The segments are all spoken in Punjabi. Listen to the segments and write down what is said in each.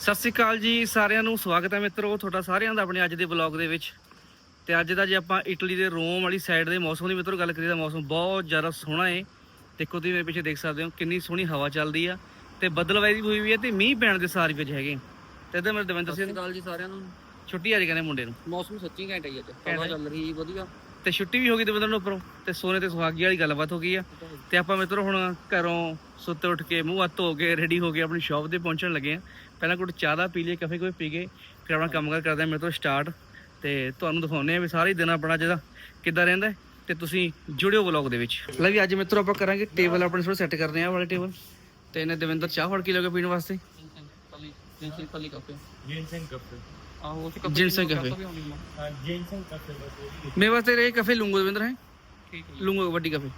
ਸਤਿ ਸ਼੍ਰੀ ਅਕਾਲ ਜੀ ਸਾਰਿਆਂ ਨੂੰ ਸਵਾਗਤ ਹੈ ਮਿੱਤਰੋ ਤੁਹਾਡਾ ਸਾਰਿਆਂ ਦਾ ਆਪਣੇ ਅੱਜ ਦੇ ਵਲੌਗ ਦੇ ਵਿੱਚ। ਤੇ ਅੱਜ ਦਾ ਜੇ ਆਪਾਂ ਇਟਲੀ ਦੇ ਰੋਮ ਵਾਲੀ ਸਾਈਡ ਦੇ ਮੌਸਮ ਦੀ ਮਿੱਤਰੋ ਗੱਲ ਕਰੀਏ ਤਾਂ ਮੌਸਮ ਬਹੁਤ ਜ਼ਿਆਦਾ ਸੋਹਣਾ ਹੈ ਦੇਖੋ ਤੁਸੀਂ ਮੇਰੇ ਪਿੱਛੇ ਦੇਖ ਸਕਦੇ ਹੋ ਕਿੰਨੀ ਸੋਹਣੀ ਹਵਾ ਚੱਲਦੀ ਆ ਤੇ ਬੱਦਲਵਾਈ ਹੋਈ ਵੀ ਹੈ ਤੇ ਮੀਂਹ ਪੈਣ ਦੇ ਸਾਰ ਵਿੱਚ ਹੈਗੇ। ਤੇ ਇਧਰ ਮੇਰੇ ਦਵਿੰਦਰ ਸਤਿ ਸ਼੍ਰੀ ਸਿੰਘ ਅਕਾਲ ਜੀ ਸਾਰਿਆਂ ਨੂੰ। ਛੁੱਟੀ ਅੱਜ ਕਹਿੰਦੇ ਮੁੰਡੇ ਨੂੰ। ਮੌਸਮ ਸੱਚੀ ਘੈਂਟ ਹੈ ਅੱਜ। ਹਵਾ ਚੱਲ ਰਹੀ ਵਧੀਆ। ਤੇ ਛੁੱਟੀ ਵੀ ਹੋ ਗਈ ਦਵਿੰਦਰ ਨੂੰ ਉੱਪਰੋਂ ਤੇ ਸੋਨੇ ਤੇ ਸੁਹਾਗੀ ਵਾਲੀ ਗੱਲਬਾਤ ਹੋ ਗਈ ਆ। ਤੇ ਆਪਾਂ ਮਿੱਤਰੋ ਹੁਣ ਘਰੋਂ ਸੁੱਤੇ ਉੱਠ ਕੇ ਮੂੰਹ ਹੱਥ ਧੋ ਕੇ ਰੈਡੀ ਹੋ ਕੇ ਆਪਣੀ ਸ਼ਾਪ ਤੇ ਪਹੁੰਚਣ ਲੱਗੇ ਆ। ਪਹਿਲਾਂ ਕੁਝ ਚਾਹ ਦਾ ਪੀ ਲਈਏ ਕਾਫੀ ਕੋਈ ਪੀ ਕੇ ਫਿਰ ਆਪਣਾ ਕੰਮਕਾਰ ਕਰਦੇ ਮੇਰੇ ਤੋਂ ਸਟਾਰਟ ਤੇ ਤੁਹਾਨੂੰ ਦਿਖਾਉਂਦੇ ਆ ਵੀ ਸਾਰੇ ਦਿਨ ਆਪਣਾ ਜਿਹੜਾ ਕਿੱਦਾਂ ਰਹਿੰਦਾ ਤੇ ਤੁਸੀਂ ਜੁੜਿਓ ਵਲੌਗ ਦੇ ਵਿੱਚ। ਲੈ ਵੀ ਅੱਜ ਮਿੱਤਰੋ ਆਪਾਂ ਕਰਾਂਗੇ ਟੇਬਲ ਆਪਣੇ ਥੋੜਾ ਸੈੱਟ ਕਰਦੇ ਆ ਵਾਲੇ ਟੇਬਲ ਤੇ ਇਹਨੇ ਦਵਿੰਦਰ ਚਾਹ ਫੜ ਕੇ ਲੋਗੇ ਪੀਣ ਵਾਸਤੇ। ਜਿੰਸਨ ਪੱਲੀ ਕਾਫੇ ਉਹ ਕਾਫੇ। ਜਿੰਸਨ ਮੇਰੇ ਵਾਸਤੇ ਇਹ ਕਾਫੇ ਲੂੰਗੋ ਦਵਿੰਦਰ ਹੈ? ਲੂੰਗੋ ਵੱਡੀ ਕਾਫੇ।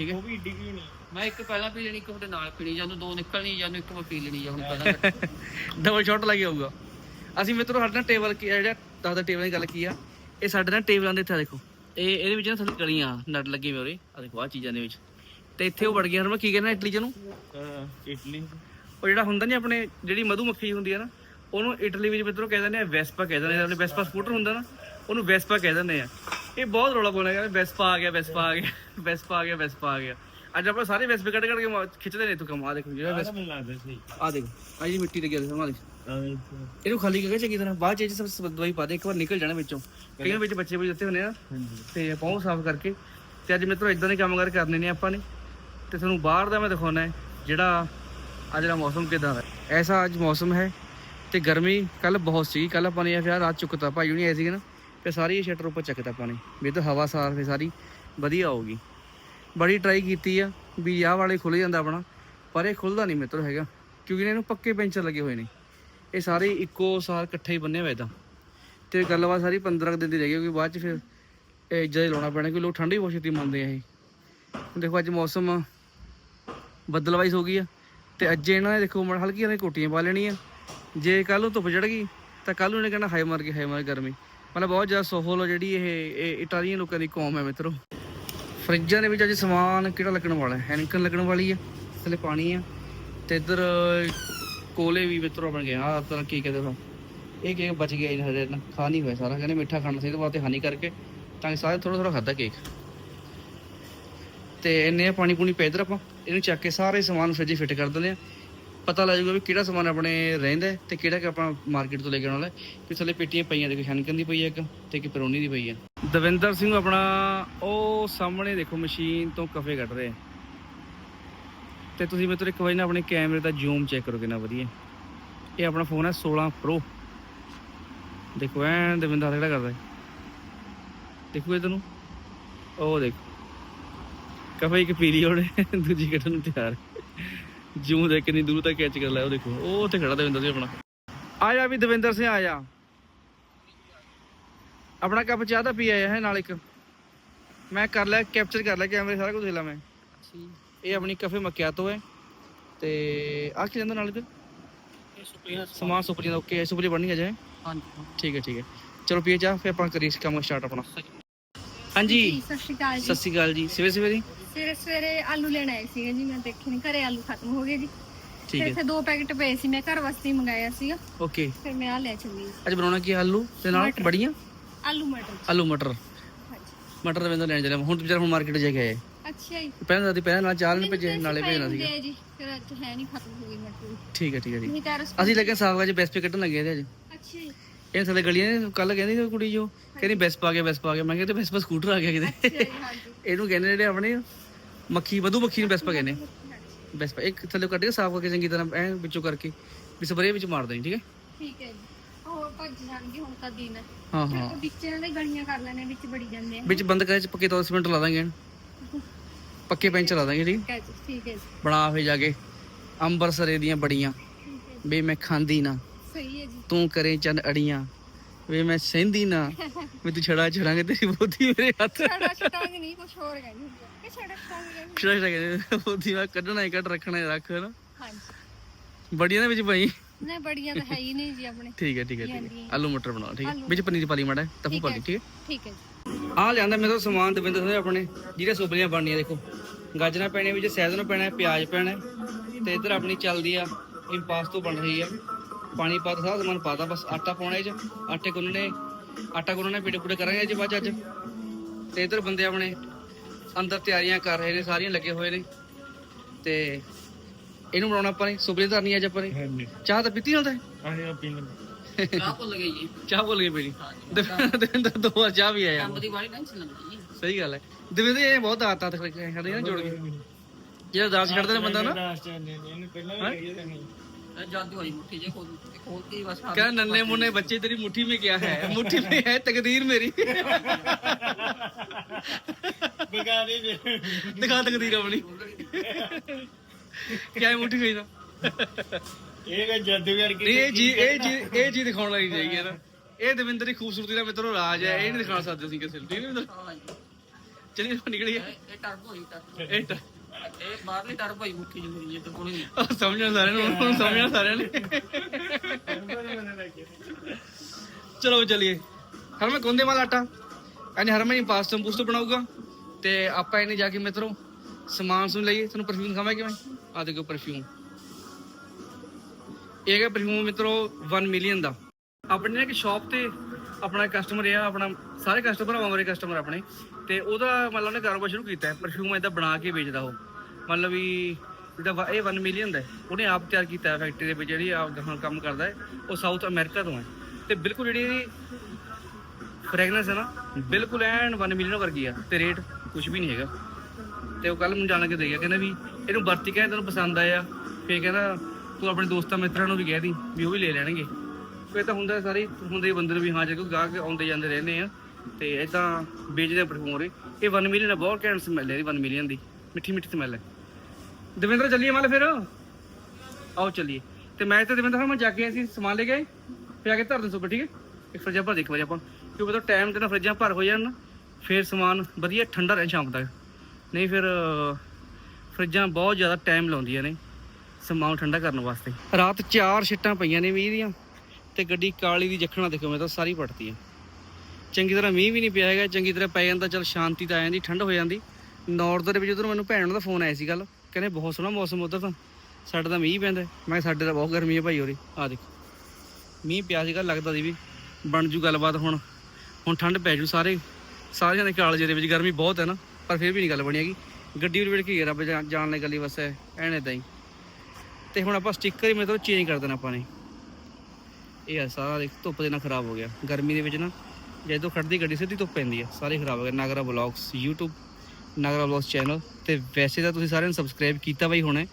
ਠੀਕ ਹੈ। ਉਹ ਵੀ ਏਡੀ ਵੀ ਨਹੀਂ। ਮੈਂ ਇੱਕ ਪਹਿਲਾਂ ਪੀ ਲੈਣੀ ਇੱਕ ਉਹਦੇ ਨਾਲ ਪੀਣੀ ਜਾਂ ਦੋ ਨਿਕਲਣੀ ਜਾਂ ਨੂੰ ਇੱਕ ਮੈਂ ਪੀ ਲੈਣੀ ਜਾਂ ਹੁਣ ਪਹਿਲਾਂ ਡਬਲ ਸ਼ਾਟ ਲੱਗ ਜਾਊਗਾ। ਅਸੀਂ ਮਿੱਤਰੋ ਸਾਡੇ ਨਾਲ ਟੇਬਲ ਕੀ ਆ ਜਿਹੜਾ ਦਾਦਾ ਟੇਬਲ ਦੀ ਗੱਲ ਕੀ ਆ ਇਹ ਸਾਡੇ ਨਾਲ ਟੇਬਲਾਂ ਦੇ ਇੱਥੇ ਦੇਖੋ। ਇਹ ਇਹਦੇ ਵਿੱਚ ਨਾ ਥੱਲੇ ਕਲੀਆਂ ਨਟ ਲੱਗੇ ਹੋਏ ਆ ਦੇਖੋ ਆ ਚੀਜ਼ਾਂ ਦੇ ਵਿੱਚ। ਤੇ ਇੱਥੇ ਉਹ ਵੜ ਗਿਆ ਹੁਣ ਮੈਂ ਕੀ ਕਹਿੰਦਾ ਇਟਲੀ ਚ ਨੂੰ ਇਟਲੀ। ਉਹ ਜਿਹੜਾ ਹੁੰਦਾ ਨਹੀਂ ਆਪਣੇ ਜਿਹੜੀ ਮਧੂ ਮੱਖੀ ਹੁੰਦੀ ਆ ਨਾ ਉਹਨੂੰ ਇਟਲੀ ਵਿੱਚ ਮਿੱਤਰੋ ਕਹਿ ਦਿੰਦੇ ਆ ਵੈਸਪਾ ਕਹਿ ਦਿੰਦੇ ਆਪਣੇ ਵੈਸਪਾ ਸਕੂਟਰ ਹੁੰਦਾ ਨਾ ਉਹਨੂੰ ਵੈਸਪਾ ਕਹਿ ਦਿੰਦੇ ਆ। ਇਹ ਬਹੁਤ ਰੌਲਾ ਪਾਉਣਾ ਯਾਰ ਵੈਸਪਾ ਆ ਗਿਆ ਵੈਸਪਾ ਆ ਗਿਆ ਵੈਸਪਾ ਆ ਗਿਆ ਵੈਸਪਾ ਆ ਗਿਆ। ਅੱਜ ਆਪਾਂ ਸਾਰੇ ਵੈਸਪੇ ਕੱਢ ਕੱਢ ਕੇ ਖਿੱਚਦੇ ਨੇ ਤੂੰ ਕਮਾ ਦੇਖੋ ਜਿਹੜਾ ਵੈਸਪਾ ਆ ਦੇਖ ਆ ਮਿੱਟੀ ਲੱਗੀ ਆ ਸਮਾਂ ਦੇ ਇਹਨੂੰ ਖਾਲੀ ਕਰਕੇ ਚੰਗੀ ਤਰ੍ਹਾਂ ਬਾਅਦ ਚ ਸਭ ਦਵਾਈ ਪਾ ਦੇ ਇੱਕ ਵਾਰ ਨਿਕਲ ਜਾਣਾ ਵਿੱਚੋਂ। ਕਈਆਂ ਵਿੱਚ ਬੱਚੇ ਵੀ ਦਿੱਤੇ ਹੁੰਦੇ ਆ ਤੇ ਪਹੁੰਚ ਸਾਫ਼ ਕਰਕੇ ਤੇ ਅੱਜ ਮਿੱਤਰੋ ਇਦਾਂ ਦੇ ਕੰਮ ਕਰ ਕਰਨੇ ਨੇ ਆਪਾਂ ਨੇ। ਤੇ ਤੁਹਾਨੂੰ ਬਾਹਰ ਦਾ ਮੈਂ ਦਿਖਾਉਣਾ ਹੈ ਜਿਹੜਾ ਅੱਜ ਦਾ ਮੌਸਮ ਕਿਦਾਂ ਦਾ ਐਸਾ ਅੱਜ ਮੌਸਮ ਹੈ ਤੇ ਗਰਮੀ ਕੱਲ ਬਹੁਤ ਸੀ ਕੱਲ ਆਪਾਂ ਨੇ ਫਿਰ ਰਾਤ ਚੁੱਕਤਾ ਭਾਈ ਹੁਣੀ ਐਸੀ ਨਾ। ਤੇ ਸਾਰੀ ਸ਼ਟਰ ਉੱਪਰ ਚੱਕਦਾ ਆਪਾਂ ਨੇ। ਵੀ ਤਾਂ ਹਵਾ ਸਾਫ਼ ਹੈ ਸਾਰੀ, ਵਧੀਆ ਆਊਗੀ ਬੜੀ ਟਰਾਈ ਕੀਤੀ ਆ, ਵੀ ਆਹ ਵਾਲੇ ਖੁੱਲ ਜਾਂਦਾ ਆਪਣਾ, ਪਰ ਇਹ ਖੁੱਲਦਾ ਨਹੀਂ ਮਿੱਤਰ ਹੈਗਾ, ਕਿਉਂਕਿ ਇਹਨੂੰ ਪੱਕੇ ਪੈਂਚਰ ਲੱਗੇ ਹੋਏ ਨੇ। ਇਹ ਸਾਰੇ ਇੱਕੋ ਸਾਰ ਇਕੱਠੇ ਹੀ ਬੰਨੇ ਹੋਏ ਤਾਂ। ਤੇ ਗੱਲਬਾਤ ਸਾਰੀ 15 ਕੁ ਦਿਨ ਦੀ ਰਹਿ ਗਈ, ਕਿਉਂਕਿ ਬਾਅਦ ਚ ਫਿਰ ਇਹ ਇੱਦਾਂ ਹੀ ਲਾਉਣਾ ਪੈਣਾ, ਕਿਉਂਕਿ ਲੋਕ ਠੰਡੀ ਬਹੁਤ ਛੇਤੀ ਮੰਨਦੇ ਆ ਇਹ। ਦੇਖੋ ਅੱਜ ਮੌਸਮ ਬੱਦਲਵਾਈ ਹੋ ਗਈ ਆ, ਤੇ ਅੱਜ ਇਹਨਾਂ ਨੇ ਦੇਖੋ ਹਲਕੀ ਹਲਕੀਆਂ ਕੋਟੀਆਂ ਪਾ ਲੈਣੀਆਂ। ਜੇ ਕੱਲ ਨੂੰ ਧੁੱਪ ਚੜ ਗਈ, ਤਾਂ ਕੱਲ ਨੂੰ ਇਹਨੇ ਕਹਿਣਾ ਹਾਈ ਮਾਰ ਕੇ ਹਾਈ ਮਾਰ ਗਰਮੀ। ਮਤਲਬ ਬਹੁਤ ਜ਼ਿਆਦਾ ਸੋਹਲ ਜਿਹੜੀ ਇਹ ਇਹ ਇਟਾਲੀਅਨ ਲੋਕਾਂ ਦੀ ਕੌਮ ਹੈ ਮਿੱਤਰੋ। ਫਰਿੱਜਾਂ ਦੇ ਵਿੱਚ ਅੱਜ ਸਮਾਨ ਕਿਹੜਾ ਲੱਗਣ ਵਾਲਾ ਹੈ? ਹੈਨਕਨ ਲੱਗਣ ਵਾਲੀ ਆ, ਥੱਲੇ ਪਾਣੀ ਆ, ਤੇ ਇੱਧਰ ਕੋਲੇ ਵੀ ਮਿੱਤਰੋ ਬਣ ਗਏ ਆ ਤਾਂ ਕੀ ਕਹਿੰਦੇ ਉਹ ਇਹ ਕੇਕ ਬਚ ਗਿਆ ਇਹਨਾਂ ਹਜੇ ਨਾ ਖਾ ਨਹੀਂ ਹੋਇਆ ਸਾਰਾ, ਕਹਿੰਦੇ ਮਿੱਠਾ ਖਾਣਾ ਸੀ, ਇਹਦੇ ਵਾਸਤੇ ਹਾਨੀ ਕਰਕੇ, ਤਾਂ ਸਾਰੇ ਥੋੜਾ ਥੋੜਾ ਖਾਦਾ ਕੇਕ। ਤੇ ਇੰਨੇ ਪਾਣੀ ਪੂਣੀ ਪੈ ਇੱਧਰ ਆਪਾਂ, ਇਹਨੂੰ ਚੱਕ ਕੇ ਸਾਰੇ ਸਮਾਨ ਫ੍ਰਿਜ ਫਿੱਟ ਕਰ ਦਿੰਦੇ ਆ। ਪਤਾ ਲੱਗ ਜਾਊਗਾ ਵੀ ਕਿਹੜਾ ਸਮਾਨ ਆਪਣੇ ਰਹਿੰਦਾ ਤੇ ਕਿਹੜਾ ਕਿ ਆਪਾਂ ਮਾਰਕੀਟ ਤੋਂ ਲੈ ਕੇ ਆਉਣ ਵਾਲਾ ਕਿ ਥੱਲੇ ਪੇਟੀਆਂ ਪਈਆਂ, ਦੇਖੋ ਸ਼ਨਕਨ ਦੀ ਪਈ ਹੈ ਇੱਕ ਤੇ ਇੱਕ ਪਰੋਨੀ ਦੀ ਪਈ ਹੈ। ਦਵਿੰਦਰ ਸਿੰਘ ਆਪਣਾ, ਉਹ ਸਾਹਮਣੇ ਦੇਖੋ ਮਸ਼ੀਨ ਤੋਂ ਕਫੇ ਕੱਢ ਰਹੇ ਤੇ ਤੁਸੀਂ ਮੇਰੇ ਤੋਂ ਇੱਕ ਵਾਰੀ ਨਾ ਆਪਣੇ ਕੈਮਰੇ ਦਾ ਜ਼ੂਮ ਚੈੱਕ ਕਰੋ ਕਿੰਨਾ ਵਧੀਆ ਇਹ ਆਪਣਾ ਫੋਨ ਹੈ 16 ਪ੍ਰੋ ਦੇਖੋ ਐਂ ਦਵਿੰਦਰ ਕਿਹੜਾ ਕਰਦਾ ਦੇਖੋ ਇਹ ਤੈਨੂੰ ਉਹ ਦੇਖੋ। ਕਫੇ ਇੱਕ ਪੀਲੀ ਉਹਨੇ ਦੂਜੀ ਕੱਢਣ ਨੂੰ ਤਿਆਰ ਜੂੰ ਦੇ ਕਿੰਨੀ ਦੂਰ ਤੱਕ ਕੈਚ ਕਰ ਲਿਆ ਉਹ ਦੇਖੋ। ਉਹ ਉੱਥੇ ਖੜਾ ਦਵਿੰਦਰ ਸੀ ਆਪਣਾ। ਆ ਜਾ ਵੀ ਦਵਿੰਦਰ ਸਿੰਘ ਆ ਜਾ। ਆਪਣਾ ਕੱਪ ਚਾਹ ਦਾ ਪੀ ਆਇਆ ਹੈ ਨਾਲ ਇੱਕ। ਮੈਂ ਕਰ ਲਿਆ ਕੈਪਚਰ ਕਰ ਲਿਆ ਕੈਮਰੇ ਸਾਰਾ ਕੁਝ ਹਿਲਾ ਮੈਂ। ਇਹ ਆਪਣੀ ਕਫੇ ਮੱਕਿਆਤੋ ਹੈ। ਤੇ ਆ ਕੀ ਜਾਂਦਾ ਨਾਲ ਸੁਪਰੀਆ ਸਮਾਨ ਸੁਪਰੀ ਦਾ ਓਕੇ ਸੁਪਰੀ ਬਣਨੀ ਆ ਜਾਏ ਹਾਂਜੀ। ਠੀਕ ਹੈ ਠੀਕ ਹੈ। ਚਲੋ ਪੀਏ ਚਾਹ ਫਿਰ ਆਪਾਂ ਕਰੀਏ ਕੰਮ ਸਟਾਰਟ ਆਪਣਾ। ਹਾਂਜੀ। ਸਤਿ ਸ਼੍ਰੀ ਅਕਾਲ ਜੀ। ਸਤਿ ਸ਼੍ਰੀ ਅਕਾਲ ਜੀ। ਸਵੇਰੇ ਸਵੇਰੇ ਜੀ ਸਵੇਰੇ ਸਵੇਰੇ ਆਲੂ ਲੈਣ ਆਏ ਸੀਗੇ ਜੀ ਮੈਂ ਦੇਖੇ ਨਹੀਂ ਘਰੇ ਆਲੂ ਖਤਮ ਹੋ ਗਏ ਜੀ। ਠੀਕ ਫਿਰ ਹੈ। ਇੱਥੇ ਦੋ ਪੈਕੇਟ ਪਏ ਸੀ ਮੈਂ ਘਰ ਵਾਸਤੇ ਹੀ ਮੰਗਾਇਆ ਸੀਗਾ। ਓਕੇ। ਫਿਰ ਮੈਂ ਆ ਲੈ ਚੱਲੀ ਅੱਜ ਬਣਾਉਣਾ ਕੀ ਹੈ? ਆਲੂ ਤੇ ਨਾਲ? ਮਟਰ। ਬੜੀਆਂ? ਆਲੂ ਮਟਰ। ਆਲੂ ਮਟਰ। ਹਾਂਜੀ। ਮਟਰ ਦੇ ਬੰਦਾ ਲੈਣ ਚੱਲਿਆ ਹੁਣ ਵਿਚਾਰਾ ਹੁਣ ਮਾਰਕੀਟ ਜਾ ਕੇ ਆਇਆ ਅੱਛਾ ਜੀ। ਪਹਿਲਾਂ ਤਾਂ ਪਹਿਲਾਂ ਨਾਲ ਚਾਲ ਨਹੀਂ ਭੇਜੇ ਨਾਲੇ ਭੇਜਣਾ ਹੁੰਦੇ ਸੀਗਾ। ਆ ਜੀ ਫਿਰ ਅੱਜ ਹੈ ਨਹੀਂ ਖਤਮ ਹੋ ਗਈ ਮਟਰ। ਠੀਕ ਹੈ ਠੀਕ ਹੈ ਠੀਕ ਨਹੀਂ ਤਾਂ ਰਸ ਅਸੀਂ ਲੱਗੇ ਸਾਫ਼ ਅੱਜ ਬੈਸਟ ਕੱਢਣ ਲੱਗੇ ਤੇ ਅੱਜ। ਅੱਛਾ ਜੀ। ਇਹ ਥੱਲੇ ਗਲੀਆਂ ਨੇ ਕੱਲ ਕਹਿੰਦੀ ਸੀ ਕੁੜੀ ਜੋ ਕਹਿੰਦੀ ਬੈਸਟ ਪਾ ਕੇ ਬੈਸਟ ਪਾ ਕੇ। ਮੈਂ ਕਿਹਾ ਤੇ ਬੈਸਟ ਪਾ ਸਕੂਟਰ ਆ ਗਿਆ ਕਿਤੇ। ਇਹਨੂੰ ਕਹਿੰਦੇ ਜਿਹੜੇ ਆਪਣੇ ਮੱਖੀ ਵਧੂ ਮੱਖੀ ਨੂੰ ਬੈਸਟ ਪਾ ਕਹਿੰਦੇ। ਹਾਂਜੀ, ਬੈਸਟ ਪਾ ਇੱਕ ਥੱਲੇ ਕੱਢ ਕੇ ਸਾਫ਼ ਕਰਕੇ ਚੰਗੀ ਤਰ੍ਹਾਂ ਐ ਵਿੱਚੋਂ ਕਰਕੇ ਵੀ ਸਪਰੇਅ ਵਿੱਚ ਮਾਰ ਦੇਣੀ ਠੀਕ ਹੈ? ਠੀਕ ਹੈ ਜੀ। ਹੋਰ ਭੱਜ ਜਾਣਗੇ ਹੁਣ ਤਾਂ ਦਿਨ। ਹੈ ਹਾਂ। ਉਹ ਵਿੱਚ ਇਹਨਾਂ ਦੇ ਗਲੀਆਂ ਕਰ ਲੈਣੇ ਵਿੱਚ ਬੜੀ ਜਾਂਦੇ ਆ। ਵਿੱਚ ਬੰਦ ਕਰੇ ਚ ਪੱਕੇ ਤੌਰ ਸੀਮੈਂਟ ਲਾ ਦਾਂਗੇ ਪੱਕੇ ਪੈਂਚ ਲਾ ਦਾਂਗੇ ਠੀਕ ਠੀਕ ਹੈ ਜੀ ਠੀਕ ਹੈ ਜੀ। ਬਣਾ ਫੇ ਜਾ ਕੇ। ਅੰਬਰਸਰੇ ਦੀਆਂ ਬੜੀਆਂ। ਵੀ ਮੈਂ ਖਾਂਦੀ ਨਾ। ਸਹੀ ਹੈ ਜੀ। ਤੂੰ ਕਰੇ ਚੰਨ ਅੜੀਆਂ ਵੇ ਮੈਂ ਸਹਿੰਦੀ ਨਾ ਵੀ ਤੂੰ ਛੜਾ ਛੜਾਂਗੇ ਤੇਰੀ ਬੋਧੀ ਮੇਰੇ ਹੱਥ। ਛੜਾ ਛਟਾਂਗ ਨਹੀਂ ਕੁਝ ਹੋਰ ਕਹਿੰਦੇ ਆ। ਕਿ ਛੜਾ ਛਟਾਂਗ ਕਹਿੰਦੇ ਛੜਾ ਛੜਾ ਕਹਿੰਦੇ ਬੋਧੀ ਮੈਂ ਕੱਢਣਾ ਹੀ ਕੱਢ ਰੱਖਣਾ ਹੀ ਰੱਖ ਨਾ ਹਾਂਜੀ। ਬੜੀਆਂ ਦੇ ਵਿੱਚ ਭਾਈ? ਨਹੀਂ ਬੜੀਆਂ ਤਾਂ ਹੈ ਹੀ ਨਹੀਂ ਜੀ ਆਪਣੇ। ਠੀਕ ਹੈ ਠੀਕ ਹੈ ਠੀਕ। ਹੈ। ਆਲੂ ਮਟਰ ਬਣਾਓ ਠੀਕ ਹੈ। ਵਿੱਚ ਪਨੀਰ ਪਾ ਲਈ ਮਾੜਾ ਤਫੂ ਠੀਕ ਪਾ ਹੈ। ਲਈ ਠੀਕ ਠੀਕ ਹੈ ਜੀ। ਹੈ ਆਹ ਲਿਆਂਦਾ ਮੇਰੇ ਤੋਂ ਸਮਾਨ ਦਵਿੰਦਰ ਸਿੰਘ ਆਪਣੇ ਜਿਹੜੇ ਸੁਪਲੀਆਂ ਬਣਨੀਆਂ ਦੇਖੋ। ਗਾਜਰਾਂ ਪੈਣੀਆਂ ਵਿੱਚ ਸੈਜ਼ਨ ਪੈਣਾ ਪਿਆਜ਼ ਪੈਣਾ ਤੇ ਇੱਧਰ ਆਪਣੀ ਚੱਲਦੀ ਆ ਇੰਪਾਸਤੋ ਬਣ ਰਹੀ ਆ। ਪਾਣੀ ਪਾ ਕੇ ਸਾਰਾ ਸਮਾਨ ਪਾਤਾ ਬਸ ਆਟਾ ਪਾਉਣਾ ਇਹ ਚ ਆਟੇ ਗੁੰਨਣੇ ਆਟਾ ਗੁੰਨਣੇ ਪੀੜੇ ਪੂੜੇ ਕਰਾਂਗੇ ਅੱਜ ਬਾਅਦ ਅੱਜ। ਤੇ ਇਧਰ ਬੰਦੇ ਆਪਣੇ ਅੰਦਰ ਤਿਆਰੀਆਂ ਕਰ ਰਹੇ ਨੇ ਸਾਰੀਆਂ ਲੱਗੇ ਹੋਏ ਨੇ। ਤੇ ਇਹਨੂੰ ਬਣਾਉਣਾ ਆਪਾਂ ਨੇ ਸੁਬਲੇ ਧਰਨੀ ਅੱਜ ਆਪਾਂ ਨੇ। ਚਾਹ ਤਾਂ ਪੀਤੀ ਹੁੰਦਾ ਪੀਣ ਚਾਹ ਭੁੱਲ ਗਈ ਜੀ। ਚਾਹ ਭੁੱਲ ਗਈ ਦਵਿੰਦਰ ਦੋ ਵਾਰ ਚਾਹ ਵੀ ਆਇਆ। ਕੰਮ ਦੀ ਵਾਲੀ ਟੈਨਸ਼ਨ ਲੈਂਦੀ ਜੀ। ਸਹੀ ਗੱਲ ਹੈ। ਦਵਿੰਦਰ ਇਹ ਬਹੁਤ ਆਦਤਾਂ ਤੱਕ ਕਰਦੇ ਨਾ ਜੁੜ ਕੇ। ਜਿਹੜਾ ਦਾਸ ਛੱਡਦਾ ਨਾ ਬੰਦਾ ਨਾ। जादू आई मुट्ठी ये खोल खोलती ही बस क्या नन्हे मुन्ने बच्चे तेरी मुट्ठी में क्या है मुट्ठी में है तकदीर मेरी बगा दे दिखा तकदीर अपनी क्या है ਇਹ ਜਾਦੂਗਰ ਜੀ ਇਹ ਜੀ ਇਹ ਜੀ ਦਿਖਾਉਣ ਲਈ ਜਾਈਏ ਯਾਰ। ਇਹ ਦਵਿੰਦਰ ਦੀ ਖੂਬਸੂਰਤੀ ਦਾ ਮਿੱਤਰੋ ਰਾਜ ਹੈ। ਇਹ ਨਹੀਂ ਦਿਖਾ ਸਕਦੇ ਅਸੀਂ ਕਿਸੇ ਨੂੰ। ਠੀਕ ਹੈ ਇਹ ਟਰਬੋ ਹੀ ਟਰਬੋ। ਇਹ ਇਹ ਬਾਹਰਲੀ ਟਰਬੋ ਹੀ ਮੁੱਠੀ ਜਿਹੀ ਇਹ ਤਾਂ ਕੋਲ ਨਹੀਂ ਉਹ ਸਮਝਣ ਸਾਰਿਆਂ ਨੂੰ, ਹੁਣ ਸਮਝਣ ਸਾਰਿਆਂ ਨੇ। ਚਲੋ ਚਲਿਏ। ਹਰ ਗੁੰਦੇ ਵਾਲਾ ਆਟਾ ਇਹਨੇ ਹਰ ਮੈਂ ਪਾਸਤਾ ਪੂਸਤਾ ਬਣਾਊਗਾ। ਤੇ ਆਪਾਂ ਇਹਨੇ ਜਾ ਕੇ ਮਿੱਤਰੋ, ਸਮਾਨ ਸੁਣ ਲਈਏ। ਤੁਹਾਨੂੰ ਪਰਫਿਊਮ ਖਾਵਾਂ ਕਿਵੇਂ? ਆ ਦੇਖੋ ਪਰਫਿਊਮ ਇਹ ਹੈਗਾ ਪਰਫਿਊਮ ਮਿੱਤਰੋ 1 ਮਿਲੀਅਨ ਦਾ। ਆਪਣੇ ਨਾ ਇੱਕ ਸ਼ਾਪ ਤੇ ਆਪਣਾ ਕਸਟਮਰ ਆ ਆਪਣਾ ਸਾਰੇ ਕਸਟਮਰ ਆ ਮੇਰੇ ਕਸਟਮਰ ਆਪਣੇ। ਤੇ ਉਹਦਾ ਮਤਲਬ ਉਹਨੇ ਕਾਰੋਬਾਰ ਸ਼ੁਰੂ ਕੀਤਾ। ਹੈ ਪਰਫਿਊਮ ਇਦਾਂ ਬਣਾ ਕੇ ਵੇਚਦਾ ਉਹ। ਮਤਲਬ ਵੀ ਜਿਹੜਾ ਵਾ- ਇਹ 1 ਮਿਲੀਅਨ ਦਾ ਹੈ, ਉਹਨੇ ਆਪ ਤਿਆਰ ਕੀਤਾ ਹੈ ਫੈਕਟਰੀ ਦੇ ਵਿੱਚ ਜਿਹੜੀ ਆਪ ਹੁਣ ਕੰਮ ਕਰਦਾ ਹੈ, ਉਹ ਸਾਊਥ ਅਮਰੀਕਾ ਤੋਂ ਹੈ। ਤੇ ਬਿਲਕੁਲ ਜਿਹੜੀ ਇਹਦੀ ਫ੍ਰੈਗਨੈਂਸ ਹੈ ਨਾ, ਬਿਲਕੁਲ ਐਨ 1 ਮਿਲੀਅਨ ਵਰਗੀ ਆ, ਤੇ ਰੇਟ ਕੁਝ ਵੀ ਨਹੀਂ ਹੈਗਾ। ਤੇ ਉਹ ਕੱਲ ਮੈਨੂੰ ਜਾਣ ਕੇ ਦੇ ਗਿਆ ਕਹਿੰਦਾ ਵੀ ਇਹਨੂੰ ਵਰਤੀ ਕਹਿੰਦਾ ਤੈਨੂੰ ਪਸੰਦ ਆਇਆ। ਫੇਰ ਕਹਿੰਦਾ, ਤੂੰ ਆਪਣੇ ਦੋਸਤਾਂ ਮਿੱਤਰਾਂ ਨੂੰ ਵੀ ਕਹਿ ਦੀ ਵੀ ਉਹ ਵੀ ਲੈ ਲੈਣਗੇ। ਕੋਈ ਤਾਂ ਹੁੰਦਾ ਸਾਰੇ, ਹੁੰਦੇ ਹੀ ਬੰਦੇ ਨੂੰ ਵੀ ਹਾਂ, ਜੇ ਕੋਈ ਗਾਹਕ ਆਉਂਦੇ ਜਾਂਦੇ ਰਹਿੰਦੇ ਆ, ਤੇ ਇਦਾਂ ਵੇਚਦੇ ਪਰਫਿਊਮ ਇਹ 1 ਮਿਲੀਅਨ ਬਹੁਤ ਘੈਂਟ ਸਮੈਲ ਹੈ ਇਹਦੀ 1 ਮਿਲੀਅਨ ਦੀ। ਮਿੱਠੀ ਮਿੱਠੀ ਸਮੈਲ ਹੈ। ਦਵਿੰਦਰ, ਚੱਲੀਏ ਮਾਲ ਫਿਰ? ਆਓ ਚੱਲੀਏ। ਤੇ ਮੈਂ ਤੇ ਦਵਿੰਦਰ ਮੈਂ ਜਾ ਕੇ ਅਸੀਂ ਸਮਾਨ ਲੈ ਗਏ ਫਿਰ ਆ ਕੇ ਧਰ ਦੇ ਸੁਪਰ ਠੀਕ ਹੈ? ਇੱਕ ਫਰਿੱਜਾਂ ਭਰ ਦੇ, ਇੱਕ ਵਾਰੀ ਆਪਾਂ। ਕਿਉਂਕਿ ਤਾਂ ਟਾਈਮ ਤੇ ਨਾ ਫਰਿੱਜਾਂ ਭਰ ਹੋ ਜਾਣ ਨਾ, ਫਿਰ ਸਮਾਨ ਵਧੀਆ ਠੰਡਾ ਰਹੇ ਸ਼ਾਮ ਤੱਕ। ਨਹੀਂ ਫਿਰ, ਫਰਿੱਜਾਂ ਬਹੁਤ ਜ਼ਿਆਦਾ ਟਾਈਮ ਲਾਉਂਦੀਆਂ ਨੇ, ਸਮਾਨ ਠੰਡਾ ਕਰਨ ਵਾਸਤੇ। ਰਾਤ ਚਾਰ ਛਿੱਟਾਂ ਪਈਆਂ ਨੇ ਮੀਂਹ ਦੀਆਂ, ਤੇ ਗੱਡੀ ਕਾਲੀ ਦੀ ਜਖਣਾ ਦੇਖੋ, ਮੈਂ ਤਾਂ ਸਾਰੀ ਪੜਤੀ ਹੈ। ਚੰਗੀ ਤਰ੍ਹਾਂ ਮੀਂਹ ਵੀ ਨਹੀਂ ਪਿਆ ਹੈਗਾ, ਚੰਗੀ ਤਰ੍ਹਾਂ ਪੈ ਜਾਂਦਾ, ਚਲ ਸ਼ਾਂਤੀ ਤਾਂ ਆ ਜਾਂਦੀ, ਠੰਡ ਹੋ ਜਾਂਦੀ। ਨਾਰਥ ਦੇ ਵਿੱਚ ਉਧਰ ਮੈਨੂੰ ਭੈਣ ਦਾ ਫੋਨ ਆਇਆ ਸੀ ਕੱਲ ਕਹਿੰਦੇ ਬਹੁਤ ਸੋਹਣਾ ਮੌਸਮ ਉਧਰ ਤਾਂ। ਸਾਡੇ ਤਾਂ ਮੀਂਹ ਪੈਂਦਾ। ਮੈਂ ਕਿਹਾ ਸਾਡੇ ਤਾਂ ਬਹੁਤ ਗਰਮੀ ਹੈ ਭਾਈ ਹੋਰੀ ਆ ਦੇਖੋ। ਮੀਂਹ ਪਿਆ ਸੀਗਾ, ਲੱਗਦਾ ਸੀ ਵੀ ਬਣ ਜੂ ਗੱਲਬਾਤ ਹੁਣ। ਹੁਣ ਠੰਡ ਪੈ ਜੂ ਸਾਰੇ। ਸਾਰਿਆਂ ਦੇ ਕਾਲਜ ਦੇ ਵਿੱਚ ਗਰਮੀ ਬਹੁਤ ਹੈ ਨਾ, ਪਰ ਫਿਰ ਵੀ ਨਹੀਂ ਗੱਲ ਬਣੀ ਹੈਗੀ। ਗੱਡੀ ਉਰੇ ਵੇੜ ਕੇ ਰੱਬ ਜਾਣ ਲਈ ਗੱਲੀ ਬਸ ਹੈ, ਐਨ ਏਦਾਂ ਹੀ। ਤੇ ਹੁਣ ਆਪਾਂ ਸਟicker ਹੀ ਮਤਲਬ ਚੇਂਜ ਕਰ ਦੇਣਾ ਆਪਾਂ ਨੇ। ਇਹ ਆ ਸਾਰਾ ਦੇਖ, ਧੁੱਪ ਦੇ ਨਾਲ ਖਰਾਬ ਹੋ ਗਿਆ। ਗਰਮੀ ਦੇ ਵਿੱਚ ਨਾ, ਜਦੋਂ ਖੜਦੀ ਗੱਡੀ ਸਿੱਧੀ ਧੁੱਪ ਪੈਂਦੀ ਆ, ਸਾਰੇ ਖਰਾਬ ਹੋ ਗਏ। Nagra vlogs YouTube Nagra vlogs channel ਤੇ ਵੈਸੇ ਤਾਂ ਤੁਸੀਂ ਸਾਰਿਆਂ ਨੇ ਸਬਸਕ੍ਰਾਈਬ ਕੀਤਾ ਬਈ ਹੋਣਾ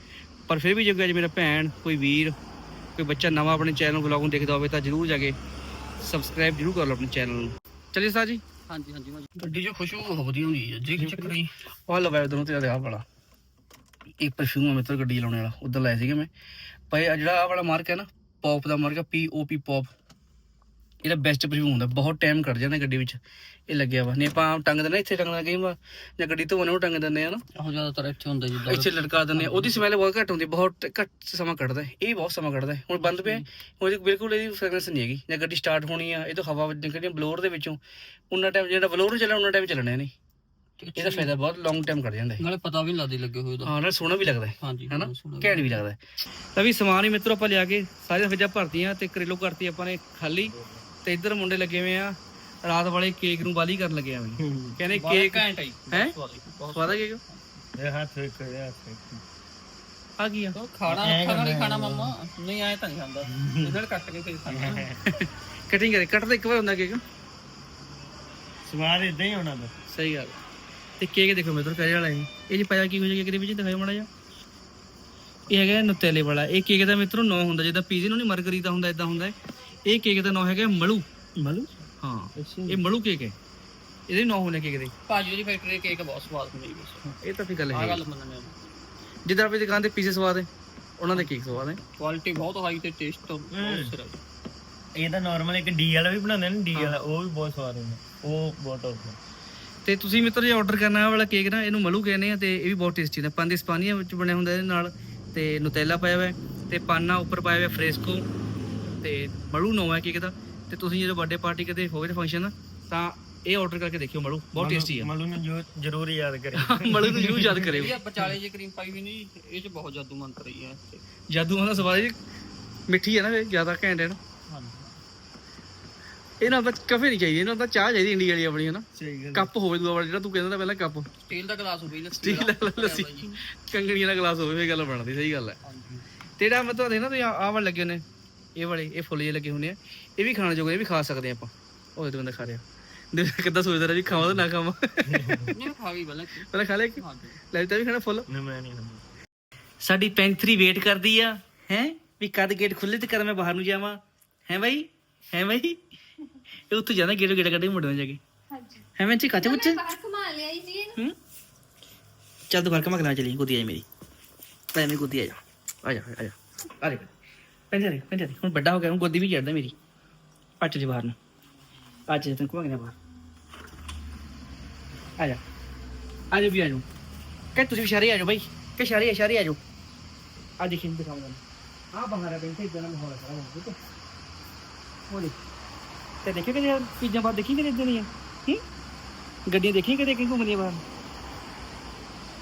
ਪਰ ਫਿਰ ਵੀ ਜੇ ਕੋਈ ਅੱਜ ਮੇਰਾ ਭੈਣ ਕੋਈ ਵੀਰ ਕੋਈ ਬੱਚਾ ਨਵਾਂ ਆਪਣੇ ਚੈਨਲ ਵਲੌਗ ਨੂੰ ਦੇਖਦਾ ਹੋਵੇ ਤਾਂ ਜਰੂਰ ਜਾ ਕੇ ਸਬਸਕ੍ਰਾਈਬ ਜਰੂਰ ਕਰ ਲਓ ਆਪਣੇ ਚੈਨਲ ਨੂੰ। ਚਲਿਏ ਸਾਹ ਜੀ? ਹਾਂਜੀ ਹਾਂਜੀ ਭਾਜੀ। ਗੱਡੀ 'ਚ ਖੁਸ਼ਬੂ ਬਹੁਤ ਵਧੀਆ ਹੁੰਦੀ ਹੈ ਜੇ ਚੱਕਰ ਹੀ ਉਹ ਲਵਾਇਆ ਉਧਰੋਂ ਤੇ ਆਹ ਵਾਲਾ। ਇਹ ਪਰਫਿਊਮ ਆ ਗੱਡੀ ਲਾਉਣੇ ਵਾਲਾ ਉਧਰ ਲਾਇਆ ਸੀਗਾ ਮੈਂ। ਭਾਈ ਆਹ ਜਿਹੜਾ ਆਹ ਵਾਲਾ ਮਾਰਕ ਹੈ ਨਾ ਪੌਪ ਦਾ mark P O P pop ਇਹਦਾ ਬੈਸਟ ਪਰਫਿਊਮ ਹੁੰਦਾ ਬਹੁਤ ਟਾਈਮ ਕੱਢ ਜਾਂਦਾ ਗੱਡੀ ਵਿੱਚ ਇਹ ਲੱਗਿਆ ਵਾ। ਨਹੀਂ ਆਪਾਂ ਟੰਗ ਦਿੰਦੇ ਇੱਥੇ ਟੰਗਣਾ ਕਈ ਵਾਰ ਜਾਂ ਗੱਡੀ ਤੋਂ ਉਹਨੂੰ ਟੰਗ ਦਿੰਦੇ ਆ ਨਾ। ਉਹ ਜ਼ਿਆਦਾਤਰ ਇੱਥੇ ਹੁੰਦਾ ਜਿੱਦਾਂ ਇੱਥੇ ਲਟਕਾ ਦਿੰਦੇ ਆ ਉਹਦੀ ਸਮੈਲ ਬਹੁਤ ਘੱਟ ਹੁੰਦੀ ਬਹੁਤ ਘੱਟ ਸਮਾਂ ਕੱਢਦਾ। ਇਹ ਬਹੁਤ ਸਮਾਂ ਕੱਢਦਾ। ਹੁਣ ਬੰਦ ਪਿਆ ਉਹਦੀ ਬਿਲਕੁਲ ਇਹਦੀ ਫ੍ਰੈਗਰੈਂਸ ਨਹੀਂ ਹੈਗੀ ਜਾਂ ਗੱਡੀ ਸਟਾਰਟ ਹੋਣੀ ਆ ਇਹ ਤੋਂ ਹਵਾ ਨਿਕਲਣੀ ਬਲੋਰ ਦੇ ਵਿੱਚੋਂ ਉਹਨਾਂ ਟਾਈਮ ਜਿਹੜਾ ਬਲੋਰ ਚੱਲਣਾ ਉਹਨਾਂ ਟਾਈਮ ਚੱਲਣਾ ਨਹੀਂ ਇਹਦਾ ਫਾਇਦਾ ਬਹੁਤ ਲੌਂਗ ਟਾਈਮ ਕੱਢ ਜਾਂਦਾ ਹੈ। ਨਾਲੇ ਪਤਾ ਵੀ ਨਹੀਂ ਲੱਗਦੀ ਲੱਗੇ ਹੋਏ ਦਾ। ਹਾਂ ਨਾਲ ਸੋਹਣਾ ਵੀ ਲੱਗਦਾ ਹੈ ਹਾਂਜੀ ਹੈਨਾ। ਘੈਂਟ ਵੀ ਲੱਗਦਾ ਹੈ। ਤਾਂ ਵੀ ਸਮਾਨ ਹੀ ਮਿੱਤਰੋ ਆਪਾਂ ਲਿਆ ਕੇ ਸਾਰੀਆਂ ਫਰਿੱਜਾਂ ਭਰਤੀਆਂ ਤੇ ਕਰੇਲੋ ਕਰਤੀ ਆਪਾਂ ਨੇ ਖਾਲੀ। ਤੇ ਇੱਧਰ ਮੁੰਡੇ ਲੱਗੇ ਹੋਏ ਆ ਰਾਤ ਵਾਲੇ ਕੇਕ ਨੂੰ ਬਾਲੀ ਕਰਨ ਲੱਗੇ ਆ ਵੀ। ਕਹਿੰਦੇ ਕੇਕ ਘੈਂਟ ਆਈ ਹੈ? ਸਵਾਦ ਹੈ ਕੇਕ? ਇਹ ਹੱਥ ਇਹ ਹੱਥ ਆ ਕੀ ਆ? ਖਾਣਾ ਅੱਖਾਂ ਨਾਲ ਹੀ ਖਾਣਾ ਮੰਮਾ। ਨਹੀਂ ਆਏ ਤਾਂ ਨਹੀਂ ਖਾਂਦਾ ਇਹਨਾਂ ਕੱਟ ਕੇ ਫਿਰ ਖਾਣਾ। ਕਟਿੰਗ ਕਰੇ। ਕੱਟ ਤਾਂ ਇੱਕ ਵਾਰ ਹੁੰਦਾ ਕੇਕ? ਸਵਾਦ ਇਦਾਂ ਹੀ ਹੋਣਾ ਬਸ ਸਹੀ ਗੱਲ। ਤੇ ਕੇਕ ਦੇਖੋ ਮਿੱਤਰ ਕਰੇ ਵਾਲਾ ਇਹ। ਇਹ ਜੀ ਪਾਇਆ ਕੀ ਹੋ ਜਾਏਗਾ ਕਿਹਦੇ ਵਿੱਚ ਦਿਖਾਓ ਮਾੜਾ ਜਿਹਾ। ਇਹ ਹੈਗਾ ਨੁਤੇਲੇ ਵਾਲਾ। ਇਹ ਕੇਕ ਦਾ ਮਿੱਤਰੋ ਨਾਂ ਹੁੰਦਾ। ਜਿੱਦਾਂ ਪੀਜ਼ੇ ਨੂੰ ਨਹੀਂ ਮਰਗਰੀਤਾ ਹੁੰਦਾ ਇਦਾਂ ਹੁੰਦਾ ਹੈ। ਇਹ ਕੇਕ ਦਾ ਨਾਂ ਹੈਗਾ ਮਲੂ। ਮਲੂ? ਹਾਂ ਇਹ ਮਲੂ ਕੇਕ ਹੈ। ਇਹਦੇ ਨਾਂ ਹੁੰਦੇ ਕੇਕ ਦੇ। ਭਾਜੀ ਦੀ ਫੈਕਟਰੀ ਦੇ ਕੇਕ ਬਹੁਤ ਸਵਾਦ ਹੁੰਦੀ ਹੈ ਇਹ ਤਾਂ ਫਿਰ ਗੱਲ ਆ ਹੈ ਗੱਲ ਮੰਨਣੇ ਆ ਜਿੱਦਾਂ ਆਪਣੀ ਦੁਕਾਨ ਤੇ ਪੀਜ਼ੇ ਸਵਾਦ ਹੈ ਉਹਨਾਂ ਦੇ ਕੇਕ ਸਵਾਦ ਹੈ। ਕੁਆਲਿਟੀ ਬਹੁਤ ਹਾਈ ਤੇ ਟੇਸਟ ਬਹੁਤ ਸਿਰਾ ਇਹ ਤਾਂ ਨਾਰਮਲ ਇੱਕ ਡੀ ਵਾਲਾ ਵੀ ਬਣਾਉਂਦੇ ਨੇ ਡੀ ਵਾਲਾ ਉਹ ਵੀ ਬਹੁਤ ਸਵਾਦ ਹੁੰਦਾ। ਉਹ ਬਹੁਤ ਟੌਪ ਤੇ ਤੁਸੀਂ ਮਿੱਤਰ ਜੇ ਆਰਡਰ ਕਰਨਾ ਇਹ ਵਾਲਾ ਕੇਕ ਨਾ ਇਹਨੂੰ ਮਲੂ ਕਹਿੰਦੇ ਆ ਤੇ ਇਹ ਵੀ ਬਹੁਤ ਟੇਸਟੀ ਹੁੰਦਾ ਪੰਜ ਸਪਾਨੀਆ ਵਿੱਚ ਬਣਿਆ ਹੁੰਦਾ ਇਹਦੇ ਨਾਲ ਤੇ ਨੁਤੇਲਾ ਪਾਇਆ ਹੋਇਆ ਹੈ ਤੇ ਪਾਨਾ ਉੱਪਰ ਪਾਇਆ ਹੋਇਆ ਫਰੇਸਕੋ ਤੇ ਮਲੂ ਨੋ ਹੈ ਕੇਕ ਦਾ ਤੇ ਤੁਸੀਂ ਜਦੋਂ ਬਰਥਡੇ ਪਾਰਟੀ ਕਦੇ ਹੋਵੇ ਤੇ ਫੰਕਸ਼ਨ ਤਾਂ ਇਹ ਆਰਡਰ ਕਰਕੇ ਦੇਖਿਓ ਮਲੂ ਬਹੁਤ ਟੇਸਟੀ ਆ। ਮਲੂ ਨੂੰ ਜੋ ਜ਼ਰੂਰ ਯਾਦ ਕਰੇ ਮਲੂ ਨੂੰ ਜ਼ਰੂਰ ਯਾਦ ਕਰਿਓ। ਇਹ ਬਚਾਲੇ ਜੇ ਕਰੀਮ ਪਾਈ ਵੀ ਨਹੀਂ ਇਹ ਚ ਬਹੁਤ ਜਾਦੂ ਮੰਤਰ ਹੀ ਹੈ ਜਾਦੂ ਹੁੰਦਾ ਸਵਾਦ ਜੀ ਮਿੱਠੀ ਹੈ ਨਾ ਜ਼ਿਆਦਾ ਘੈਂਟ ਹੈ ਨਾ। ਇਹਨਾਂ ਦਾ ਕਾਫੀ ਨਹੀਂ ਚਾਹੀਦੀ ਇਹਨਾਂ ਦਾ ਚਾਹ ਚਾਹੀਦੀ ਇੰਡੀਆ ਵਾਲੀ ਆਪਣੀ ਹੈ ਨਾ। ਸਹੀ ਗੱਲ ਕੱਪ ਹੋਵੇ ਦੂਆ ਵਾਲਾ ਜਿਹੜਾ ਤੂੰ ਕਹਿੰਦਾ ਤਾਂ ਪਹਿਲਾਂ ਕੱਪ। ਸਟੀਲ ਦਾ ਗਲਾਸ ਹੋਵੇ ਸਟੀਲ ਦਾ ਲੱਸੀ। ਕੰਗਣੀਆਂ ਦਾ ਗਲਾਸ ਹੋਵੇ ਫੇਰ ਗੱਲ ਬਣਦੀ ਸਹੀ ਗੱਲ ਹੈ। ਤੇ ਜਿਹੜਾ ਮੈਂ ਤੁਹਾਨੂੰ ਦੇਖਣਾ ਤੁਸੀਂ ਆਹ ਵਾਲੇ ਲੱਗੇ ਨੇ। ਇਹ ਵਾਲੇ ਇਹ ਫੁੱਲ ਜਿਹੇ ਲੱਗੇ ਹੁੰਦੇ ਆ। ਇਹ ਵੀ ਖਾਣ ਜੋਗੇ ਇਹ ਵੀ ਖਾ ਸਕਦੇ ਆਪਾਂ। ਉਹ ਤੇ ਬੰਦਾ ਖਾ ਰਿਹਾ। ਦੇਖ ਕਿੱਦਾਂ ਸੋਚਦਾ ਰਿਹਾ ਵੀ ਖਾਵਾਂ ਤਾਂ ਨਾ ਖਾਵਾਂ। ਨਹੀਂ ਖਾ ਗਈ ਪਹਿਲਾਂ ਪਹਿਲਾਂ ਖਾ ਲਿਆ ਕਿ। ਲੈ ਤਾਂ ਵੀ ਖਾਣਾ ਫੁੱਲ। ਨਹੀਂ ਮੈਂ ਨਹੀਂ ਸਾਡੀ ਪੈਂਥਰੀ ਵੇਟ ਕਰਦੀ ਆ ਹੈ? ਵੀ ਕਦ ਗੇਟ ਖੁੱਲੇ ਤੇ ਕਦ ਮੈਂ ਬਾਹਰ ਨੂੰ ਜਾਵਾਂ। ਹੈ ਬਾਈ? ਹੈ ਬਾਈ? ਇਹ ਉੱਥੇ ਜਾਂਦਾ ਗੇਟ ਗੇਟ ਕੱਢ ਕੇ ਮੁੜਨਾ ਜਾ ਕੇ। ਹਾਂਜੀ। ਹੈ ਮੈਂ ਚੀ ਕੱਚ ਬੱਚੇ ਮੈਂ ਬਾਹਰ ਘੁਮਾ ਲਿਆ ਜੀ ਇਹਨੂੰ। ਹੂੰ? ਚੱਲ ਤੂੰ ਬਾਹਰ ਕਮਾ ਕਲਾ ਚਲੀ ਗੋਦੀ ਆਈ ਮੇਰੀ। ਲੈ ਮੇਰੀ ਗੋਦੀ ਆ ਜਾ। ਆ ਜਾ ਆ ਜਾ। ਆ ਜਾ। ਪੈਂਦੇ ਪੈਂਦੇ ਹੁਣ ਵੱਡਾ ਹੋ ਗਿਆ ਹੁਣ ਗੋਦੀ ਵੀ ਚੜਦਾ ਮੇਰੀ। ਪੱਟ ਜੀ ਬਾਹਰ ਨੂੰ। ਆ ਜਾ ਤੈਨੂੰ ਘੁਮਾ ਕੇ ਬਾਹਰ। ਆ ਜਾ। ਆ ਜਾ ਵੀ ਆ ਜਾ ਕਿ ਤੁਸੀਂ ਵੀ ਸ਼ਾਰੀ ਆ ਜਾਓ ਬਾਈ। ਕਿ ਸ਼ਾਰੀ ਸ਼ਾਰੀ ਆ ਜਾਓ ਆ ਦੇਖੀ ਦਿਖਾਉਂਗਾ ਆ ਬਾਹਰ ਆ ਬੈਠੇ ਇਦਾਂ ਦਾ ਮਾਹੌਲ ਸਾਰਾ ਹੈ ਹੋਲੀ ਤੇ ਦੇਖਿਓ ਕਿ ਚੀਜ਼ਾਂ ਬਾਹਰ ਦੇਖੀ ਕਿ ਇਦਾਂ ਦੀਆਂ। ਹੂੰ? ਗੱਡੀਆਂ ਦੇਖੀ ਕਿ ਕਿ ਘੁੰਮਦੀਆਂ ਬਾਹਰ?